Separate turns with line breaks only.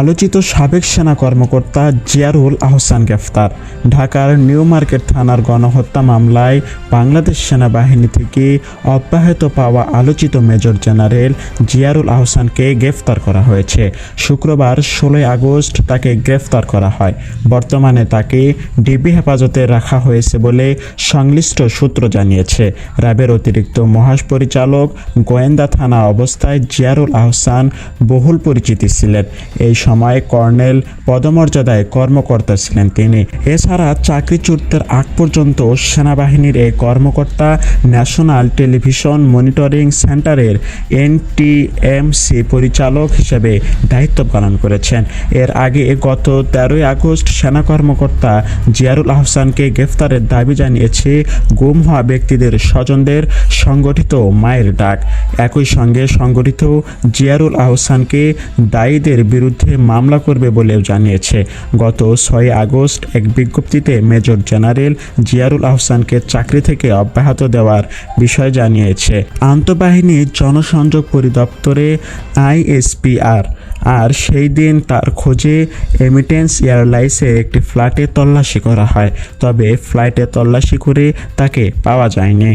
আলোচিত সাবেক সেনা কর্মকর্তা জিয়ারুল আহসান গ্রেফতার। ঢাকার নিউ মার্কেট থানার গণহত্যা মামলায় বাংলাদেশ সেনাবাহিনী থেকে অব্যাহত পাওয়া আলোচিত মেজর জেনারেল জিয়ারুল আহসানকে গ্রেফতার করা হয়েছে। শুক্রবার ষোলোই আগস্ট তাকে গ্রেফতার করা হয়। বর্তমানে তাকে ডিবি হেফাজতে রাখা হয়েছে বলে সংশ্লিষ্ট সূত্র জানিয়েছে। র্যাবের অতিরিক্ত মহাপরিচালক গোয়েন্দা থানা অবস্থায় জিয়ারুল আহসান বহুল পরিচিতি ছিলেন। এই সময় কর্নেল পদমর্যাদায় কর্মকর্তা ছিলেন তিনি। এছাড়া চাকরিচ্যুতের আগ পর্যন্ত সেনাবাহিনীর এই কর্মকর্তা ন্যাশনাল টেলিভিশন মনিটরিং সেন্টারের এনটিএমসি পরিচালক হিসেবে দায়িত্ব পালন করেছেন। এর আগে গত তেরোই আগস্ট সেনা কর্মকর্তা জিয়ারুল আহসানকে গ্রেফতারের দাবি জানিয়েছে গুম হওয়া ব্যক্তিদের স্বজনদের সংগঠিত মায়ের ডাক। একই সঙ্গে সংগঠিত জিয়ারুল আহসানকে দায়ীদের বিরুদ্ধে মামলা করবে বলেও জানিয়েছে। গত ছয় আগস্ট এক বিজ্ঞপ্তিতে মেজর জেনারেল জিয়ারুল আহসানকে চাকরি থেকে অব্যাহত দেওয়ার বিষয় জানিয়েছে। আন্তঃবাহিনী জনসংযোগ পরিদপ্তরে আইএসপিআর আর সেই দিন তার খোঁজে এমিটেন্স এয়ারলাইন্সে একটি ফ্লাইটে তল্লাশি করা হয়, তবে ফ্লাইটে তল্লাশি করে তাকে পাওয়া যায়নি।